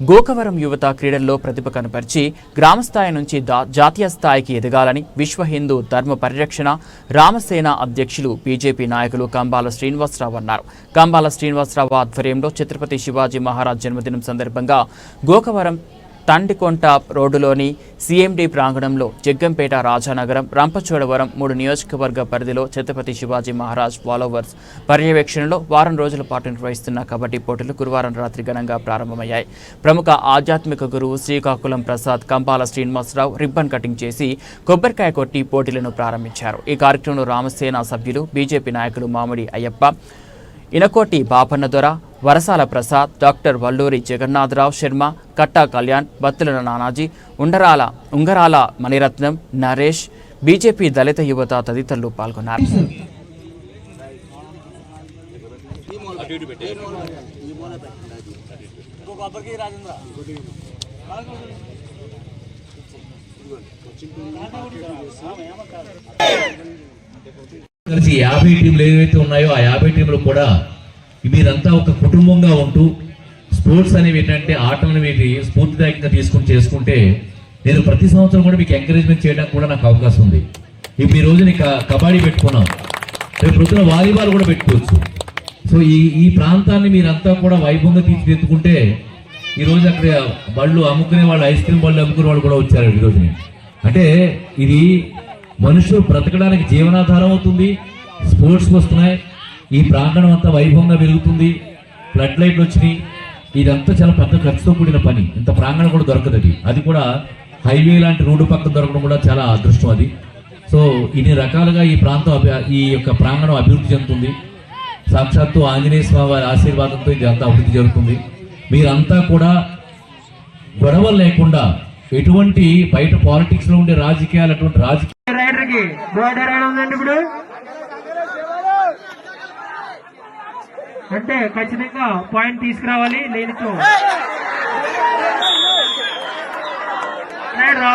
గోకవరం యువత క్రీడల్లో ప్రతిభ కనపరిచి గ్రామస్థాయి నుంచి దా- జాతీయ స్థాయికి ఎదగాలని విశ్వ హిందూ ధర్మ పరిరక్షణ రామసేన అధ్యక్షులు బీజేపీ నాయకులు కంబాల శ్రీనివాసరావు అన్నారు. కంబాల శ్రీనివాసరావు ఆధ్వర్యంలో ఛత్రపతి శివాజీ మహారాజ్ జన్మదినం సందర్భంగా గోకవరం తండికొంట రోడ్డులోని సీఎండీ ప్రాంగణంలో జగ్గంపేట రాజానగరం రంపచోడవరం మూడు నియోజకవర్గ పరిధిలో ఛత్రపతి శివాజీ మహారాజ్ ఫాలోవర్స్ పర్యవేక్షణలో వారం రోజుల పాటు నిర్వహిస్తున్న కబడ్డీ పోటీలు గురువారం రాత్రి ఘనంగా ప్రారంభమయ్యాయి. ప్రముఖ ఆధ్యాత్మిక గురువు శ్రీకాకుళం ప్రసాద్ కంపాల శ్రీనివాసరావు రిబ్బన్ కటింగ్ చేసి కొబ్బరికాయ కొట్టి పోటీలను ప్రారంభించారు. ఈ కార్యక్రమంలో రామసేన సభ్యులు బీజేపీ నాయకులు మామిడి అయ్యప్ప ఇనకోటి బాపన్నదొర వరసాల ప్రసాద్ డాక్టర్ వల్లూరి జగన్నాథరావు శర్మ కట్టా కళ్యాణ్ బత్తుల నానాజీ ఉండరాల ఉంగరాల మణిరత్నం నరేష్ బీజేపీ దళిత యువత తదితరులు పాల్గొన్నారు. కలిసి యాభై టీంలు ఏవైతే ఉన్నాయో ఆ యాభై టీంలు కూడా మీరంతా ఒక కుటుంబంగా ఉంటూ స్పోర్ట్స్ అనేవి ఏంటంటే ఆటలను మీరు స్ఫూర్తిదాయకంగా తీసుకుని చేసుకుంటే నేను ప్రతి సంవత్సరం కూడా మీకు ఎంకరేజ్మెంట్ చేయడానికి కూడా నాకు అవకాశం ఉంది. ఇప్పుడు ఈ రోజు నీకు కబడ్డీ పెట్టుకున్నాం. రేపు ప్రొద్దున వాలీబాల్ కూడా పెట్టుకోవచ్చు. సో ఈ ఈ ప్రాంతాన్ని మీరంతా కూడా వైభవంగా తీర్చిదిద్దుకుంటే ఈరోజు అక్కడ బళ్ళు అమ్ముకునే వాళ్ళు ఐస్ క్రీమ్ బళ్ళు అమ్ముకునే వాళ్ళు కూడా వచ్చారు ఈ రోజుని. అంటే ఇది మనుషులు బ్రతకడానికి జీవనాధారం అవుతుంది. స్పోర్ట్స్ వస్తున్నాయి. ఈ ప్రాంగణం అంతా వైభవంగా పెరుగుతుంది. ఫ్లడ్ లైట్లు వచ్చినాయి. ఇదంతా చాలా పెద్ద ఖర్చుతో కూడిన పని. ఇంత ప్రాంగణం కూడా దొరకదు అది. అది కూడా హైవే లాంటి రోడ్డు పక్కన దొరకడం కూడా చాలా అదృష్టం అది. సో ఇన్ని రకాలుగా ఈ ప్రాంతం ఈ యొక్క ప్రాంగణం అభివృద్ధి చెందుతుంది. సాక్షాత్తు ఆంజనేయ స్వామి వారి ఆశీర్వాదంతో ఇది అంతా అభివృద్ధి జరుగుతుంది. మీరంతా కూడా గొడవలు లేకుండా ఎటువంటి బయట పాలిటిక్స్లో ఉండే రాజకీయాలు అటువంటి రాజకీయ రైడర్కి బోర్డర్ ఎలా ఉందండి ఇప్పుడు అంటే ఖచ్చితంగా పాయింట్ తీసుకురావాలి లేనితో పాయింట్ రా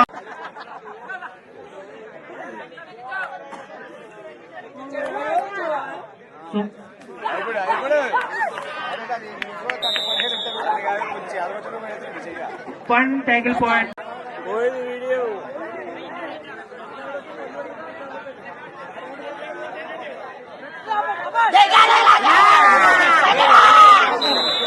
point video They got it! like